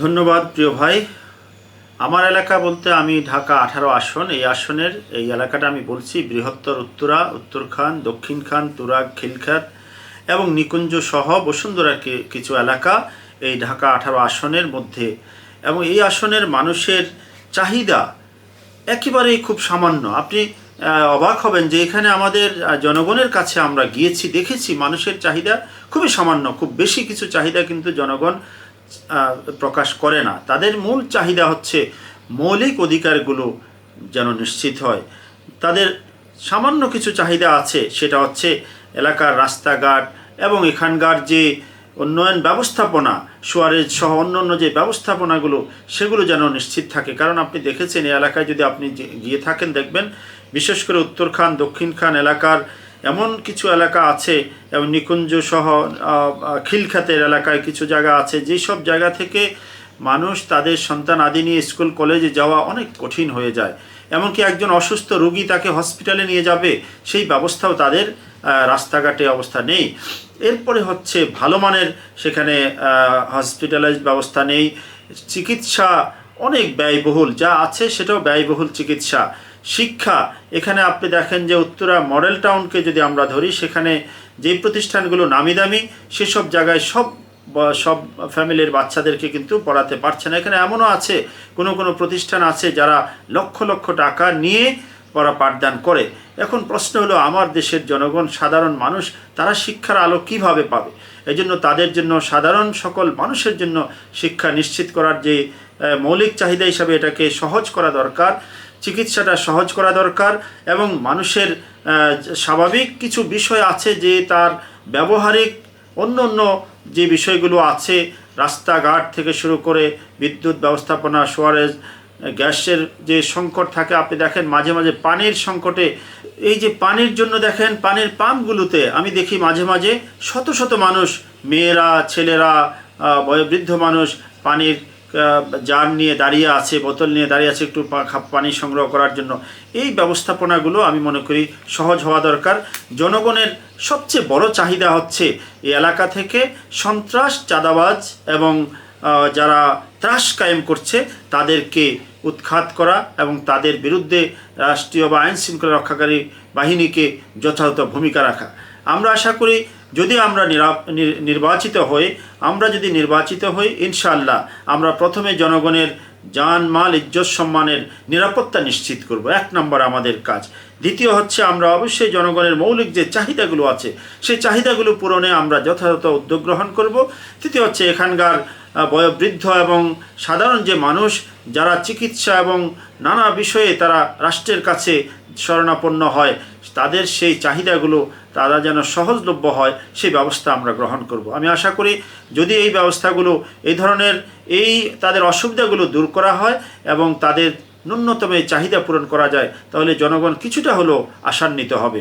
ধন্যবাদ, প্রিয় ভাই। আমার এলাকা বলতে আমি ঢাকা আঠারো আসন। এই আসনের, এই এলাকাটা আমি বলছি বৃহত্তর উত্তরা উত্তরখান দক্ষিণখান তুরাগ, খিলখাত এবং নিকুঞ্জ সহ বসুন্ধরা কিছু এলাকা এই ঢাকা আঠারো আসনের মধ্যে। এবং এই আসনের মানুষের চাহিদা একেবারেই খুব সামান্য। আপনি অবাক হবেন যে এখানে আমাদের জনগণের কাছে আমরা গিয়েছি, দেখেছি মানুষের চাহিদা খুবই সামান্য। খুব বেশি কিছু চাহিদা কিন্তু জনগণ প্রকাশ করে না। তাদের মূল চাহিদা হচ্ছে মৌলিক অধিকারগুলো যেন নিশ্চিত হয়। তাদের সামান্য কিছু চাহিদা আছে, সেটা হচ্ছে এলাকার রাস্তাঘাট এবং এখানকার যে উন্নয়ন ব্যবস্থাপনা, সুয়ারেজ সহ অন্যান্য যে ব্যবস্থাপনাগুলো, সেগুলো যেন নিশ্চিত থাকে। কারণ আপনি দেখেছেন, এই এলাকায় যদি আপনি গিয়ে থাকেন, দেখবেন বিশেষ করে উত্তরখান দক্ষিণখান এলাকার এমন কিছু এলাকা আছে এবং নিকুঞ্জ সহ খিলখাতের এলাকায় কিছু জায়গা আছে যেই সব জায়গা থেকে মানুষ তাদের সন্তান আদি নিয়ে স্কুল, কলেজে যাওয়া অনেক কঠিন হয়ে যায়। এমনকি একজন অসুস্থ রোগী তাকে হসপিটালে নিয়ে যাবে, সেই ব্যবস্থাও তাদের রাস্তাঘাটে অবস্থা নেই। এরপরে হচ্ছে ভালো মানের সেখানে হসপিটালাইজ ব্যবস্থা নেই। চিকিৎসা অনেক ব্যয়বহুল, যা আছে সেটাও ব্যয়বহুল চিকিৎসা। শিক্ষা। এখানে আপনি দেখেন যে উত্তরা মডেল টাউনকে যদি আমরা ধরি, সেখানে যে প্রতিষ্ঠানগুলো নামি দামি সেসব জায়গায় সব সব ফ্যামিলির বাচ্চাদেরকে কিন্তু পড়াতে পারছে না। এখানে এমনও আছে, কোনো কোনো প্রতিষ্ঠান আছে যারা লক্ষ লক্ষ টাকা নিয়ে পড়া পাঠদান করে। এখন প্রশ্ন হলো, আমার দেশের জনগণ, সাধারণ মানুষ, তারা শিক্ষার আলো কীভাবে পাবে? এই জন্য তাদের জন্য, সাধারণ সকল মানুষের জন্য শিক্ষা নিশ্চিত করার যে মৌলিক চাহিদা হিসাবে এটাকে সহজ করা দরকার। চিকিৎসাটা সহজ করা দরকার এবং মানুষের স্বাভাবিক কিছু বিষয় আছে যে তার ব্যবহারিক অন্য অন্য যে বিষয়গুলো আছে, রাস্তাঘাট থেকে শুরু করে বিদ্যুৎ ব্যবস্থাপনা, সোয়ারেজ, গ্যাসের যে সংকট থাকে, আপনি দেখেন মাঝে মাঝে পানির সংকটে, এই যে পানির জন্য দেখেন পানির পাম্পগুলোতে আমি দেখি মাঝে মাঝে শত শত মানুষ, মেয়েরা, ছেলেরা বয়োবৃদ্ধ মানুষ পানির জার নিয়ে দাঁড়িয়ে আছে, বোতল নিয়ে দাঁড়িয়ে আছে, একটু পানি সংগ্রহ করার জন্য। এই ব্যবস্থাপনাগুলো আমি মনে করি সহজ হওয়া দরকার। জনগণের সবচেয়ে বড় চাহিদা হচ্ছে এই এলাকা থেকে সন্ত্রাস, চাঁদাবাজ এবং যারা ত্রাস কায়েম করছে, তাদেরকে উৎখাত করা এবং তাদের বিরুদ্ধে রাষ্ট্রীয় বা আইন শৃঙ্খলা রক্ষাকারী বাহিনীকে যথাযথ ভূমিকা রাখা। আমরা আশা করি যদি আমরা নিরা- নির- নির্বাচিত হই, আমরা যদি নির্বাচিত হই ইনশাল্লাহ আমরা প্রথমে জনগণের যান, মাল, ইজ্জত, সম্মানের নিরাপত্তা নিশ্চিত করব। এক নম্বর আমাদের কাজ। দ্বিতীয় হচ্ছে আমরা অবশ্যই জনগণের মৌলিক যে চাহিদাগুলো আছে, সেই চাহিদাগুলো পূরণে আমরা যথাযথ উদ্যোগ গ্রহণ করব। তৃতীয় হচ্ছে এখানকার বয়োবৃদ্ধ এবং সাধারণ যে মানুষ, যারা চিকিৎসা এবং নানা বিষয়ে তারা রাষ্ট্রের কাছে শরণাপন্ন হয়, তাদের সেই চাহিদাগুলো তারা যেন সহজলভ্য হয় সেই ব্যবস্থা আমরা গ্রহণ করব। আমি আশা করি যদি এই ব্যবস্থাগুলো, এই ধরনের এই তাদের অসুবিধাগুলো দূর করা হয় এবং তাদের ন্যূনতম চাহিদা পূরণ করা যায়, তাহলে জনগণ কিছুটা হলেও আশান্বিত হবে।